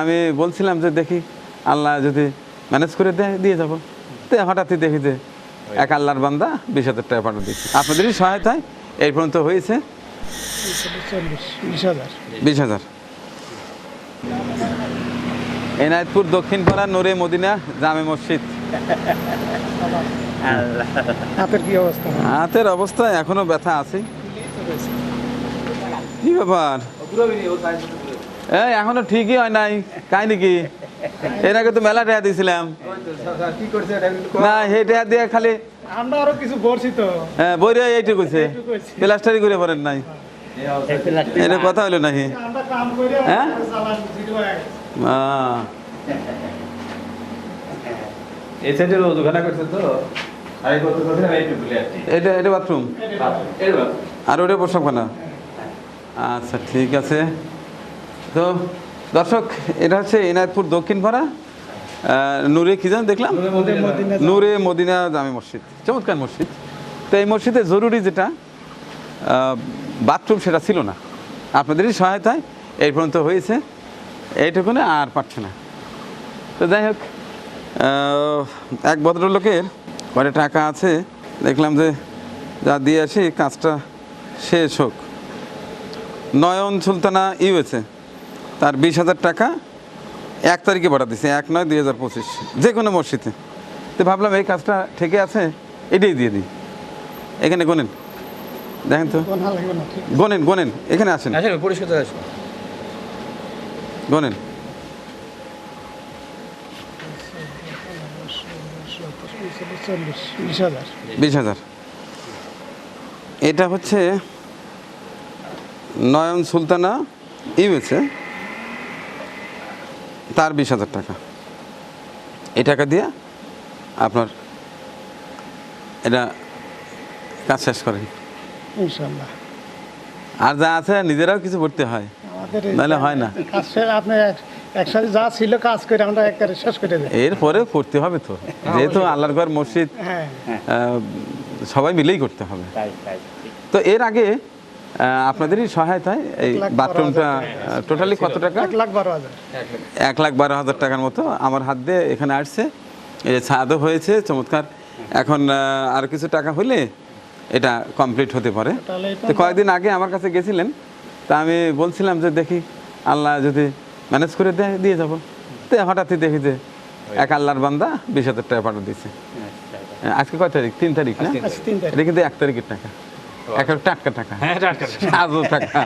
আমি বলছিলাম যে দেখি আল্লাহ যদি ম্যানেজ করে দেয় দিয়ে যাব। তো হঠাৎই দেখি যে এক আল্লাহর বান্দা বিশ হাজার টাকা পাঠিয়ে দিচ্ছি আপনাদেরই সহায়তায় এই পর্যন্ত হয়েছে। বিশ হাজার। এনায়তপুর দক্ষিণ পাড়া নূরে মদিনা জামে মসজিদ। হাতের কি অবস্থা? হাতের অবস্থা এখনও ব্যথা আছে। কি ব্যাপার? এই এখনও ঠিকই হয় নাই। কাই নাকি? এর আগে তো মেলা টাকা দিয়েছিলাম না সেই টাকা দিয়ে খালি আমরা আরও কিছু বলছি তো। হ্যাঁ বইরে এইটুকুছে এইটুকুছে। প্লাস্টারই করে পড়েন নাই। এটা কথা হলো নাকি? হ্যাঁ? এই করছে তো? ভুলে যাচ্ছি এটা এটা বাথরুম আর ওটা প্রসবখানা আচ্ছা ঠিক আছে। তো দর্শক এটা হচ্ছে এনায়তপুর দক্ষিণ পাড়া। আহ, নূরে কি জান দেখলাম? নূরে মদিনা জামে মসজিদ। চমৎকার মসজিদ। তো এই মসজিদে জরুরি যেটা বাথরুম সেটা ছিল না। আপনাদেরই সহায়তায় এই পর্যন্ত হয়েছে। এইটুকুনে আর পারছে না। তো যাই হোক এক ভদ্রলোকের পরে টাকা আছে। দেখলাম যে যা দিয়ে আসি কাজটা শেষ হোক। নয়ন সুলতানা ইউএসএ তার বিশ হাজার টাকা এক তারিখে পাঠা দিছে এক নয় দুই হাজার পঁচিশ। যে কোনো মসজিদে। তো ভাবলাম এই কাজটা ঠিকই আছে এটাই দিয়ে দিই। এখানে গোনেন দেখেন তো। ঠিক। গোনেন গোনেন এখানে আসেন। গোনেন বিশ হাজার। বিশ হাজার। এটা হচ্ছে নয়ন সুলতানা ইউএসএ। তার বিশ হাজার টাকা। এই টাকা দিয়ে আপনার এটা কাজ শেষ করেন। ইনশাল্লাহ আর যা আছে নিজেরাও কিছু করতে হয়। আমাদের নাহলে হয় না। কাজ শেষ আপনি একসাথে যা ছিল কাজ করে আমরা একবারে শেষ করে দেয় এরপরে করতে হবে তো। যেহেতু আল্লাহর ঘর মসজিদ হ্যাঁ। সবাই মিলেই করতে হবে। তাই তাই। তো এর আগে আপনাদেরই সহায়তায় এই বাথরুমটা টোটালি কত টাকা? এক লাখ বারো হাজার। টাকার মতো আমার হাত দিয়ে এখানে আসছে। এই ছাদও হয়েছে চমৎকার। এখন আর কিছু টাকা হলে এটা কমপ্লিট হতে পারে। তো কয়েকদিন আগে আমার কাছে গেছিলেন তা আমি বলছিলাম যে দেখি আল্লাহ যদি ম্যানেজ করে দেয় দিয়ে যাব। তো হঠাৎই দেখি যে এক আল্লাহর বান্দা বিশ হাজার টাকা পাঠিয়ে দিচ্ছে আজকে কয় তারিখ? তিন তারিখ না? আচ্ছা তিন তারিখ। এটা কিন্তু এক তারিখের টাকা। টাটকা টাকা হ্যাঁ টাটকা আজও টাকা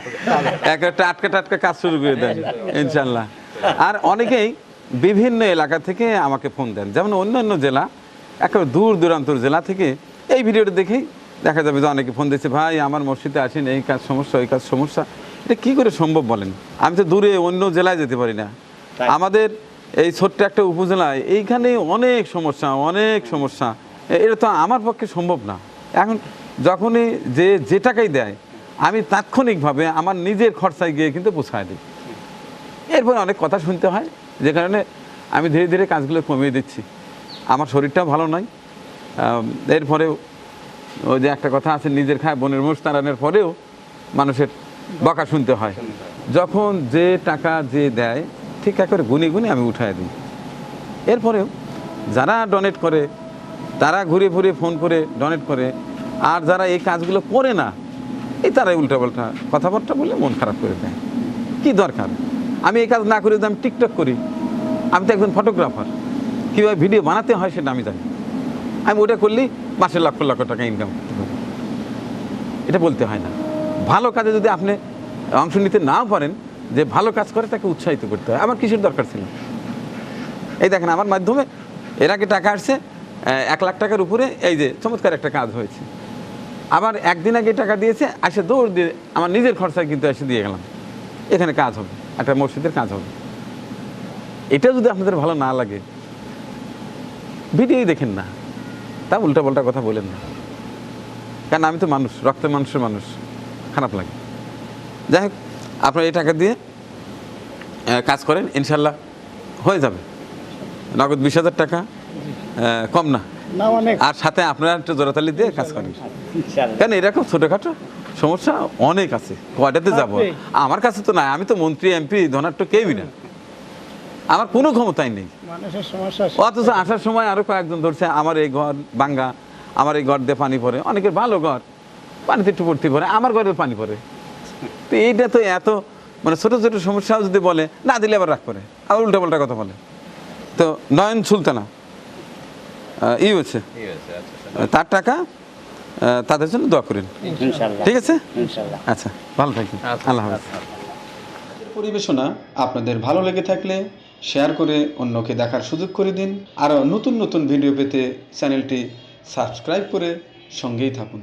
একটা টাটকা টাটকা কাজ শুরু করে দেন ইনশাল্লাহ আর অনেকেই বিভিন্ন এলাকা থেকে আমাকে ফোন দেন যেমন অন্য অন্য জেলা একেবারে দূর দূরান্তর জেলা থেকে এই ভিডিওটা দেখেই দেখা যাবে যে অনেকে ফোন দিচ্ছে ভাই আমার মসজিদে আসেন এই কাজ সমস্যা ওই কাজ সমস্যা। এটা কি করে সম্ভব বলেন? আমি তো দূরে অন্য জেলায় যেতে পারি না। আমাদের এই ছোট্ট একটা উপজেলায় এইখানে অনেক সমস্যা অনেক সমস্যা। এটা তো আমার পক্ষে সম্ভব না। এখন যখনই যে যে টাকাই দেয়, আমি তাৎক্ষণিকভাবে আমার নিজের খরচায় গিয়ে কিন্তু পোষায় দিই। এরপরে অনেক কথা শুনতে হয়, যে কারণে আমি ধীরে ধীরে কাজগুলো কমিয়ে দিচ্ছি। আমার শরীরটাও ভালো নয়। এরপরেও ওই যে একটা কথা আছে, নিজের খায় বোনের মুষ তাড়ানোর পরেও মানুষের বকা শুনতে হয়। যখন যে টাকা যে দেয়, ঠিক একেবারে গুনি গুনি আমি উঠায় দিই। এরপরেও যারা ডোনেট করে, তারা ঘুরে ঘুরে ফোন করে ডোনেট করে আর যারা এই কাজগুলো করে না, এই তারাই উল্টাপাল্টা কথাবার্তা বলে মন খারাপ করে দেয়। কি দরকার? আমি এই কাজ না করে আমি টিকটক করি, আমি তো একজন ফটোগ্রাফার কীভাবে ভিডিও বানাতে হয় সেটা আমি জানি আমি ওটা করলেই মাসে লক্ষ লক্ষ টাকা ইনকাম করতে পারি। এটা বলতে হয় না। ভালো কাজে যদি আপনি অংশ নিতে নাও পারেন, যে ভালো কাজ করে তাকে উৎসাহিত করতে হয়। আমার কিসের দরকার ছিল? এই দেখেন, আমার মাধ্যমে এর আগে টাকা আসছে এক লাখ টাকার উপরে এই যে চমৎকার একটা কাজ হয়েছে। আবার একদিন আগে টাকা দিয়েছে আসে দৌড় দিয়ে আমার নিজের খরচায় কিন্তু এসে দিয়ে গেলাম। এখানে কাজ হবে, একটা মসজিদের কাজ হবে। এটা যদি আপনাদের ভালো না লাগে ভিডিওই দেখেন না। তা উল্টা পাল্টা কথা বলেন না। কারণ আমি তো মানুষ, রক্তের মানুষের মানুষ, খারাপ লাগে। যাই হোক, আপনার এই টাকা দিয়ে কাজ করেন, ইনশাল্লাহ হয়ে যাবে। নগদ বিশ হাজার টাকা কম না। আর সাথে আপনারা একটু জোরাতালি দিয়ে কাজ করেন। কেন এরকম ছোটোখাটো সমস্যা অনেক আছে। কয়টাতে যাব? আমার কাছে তো নাই আমি তো মন্ত্রী এমপি ধনাট্য কেউই না। আমার কোনো ক্ষমতাই নেই। অথচ আসার সময় আরও কয়েকজন ধরছে আমার এই ঘর বাঙ্গা আমার এই ঘর দিয়ে পানি পড়ে। অনেকের ভালো ঘর পানিতে একটু ভর্তি পড়ে আমার ঘরের পানি পড়ে। তো এইটা তো এত মানে ছোট ছোট সমস্যাও যদি বলে না দিলে আবার রাগ করে আবার উল্টাপাল্টা কথা বলে। তো নয়ন সুলতানা ই হচ্ছে। আচ্ছা তার টাকা তাদের জন্য দোয়া করেন। ঠিক আছে? আচ্ছা ভালো থাকবেন। আচ্ছা, আল্লাহ পরিবেশনা আপনাদের ভালো লেগে থাকলে শেয়ার করে অন্যকে দেখার সুযোগ করে দিন। আরও নতুন নতুন ভিডিও পেতে চ্যানেলটি সাবস্ক্রাইব করে সঙ্গেই থাকুন।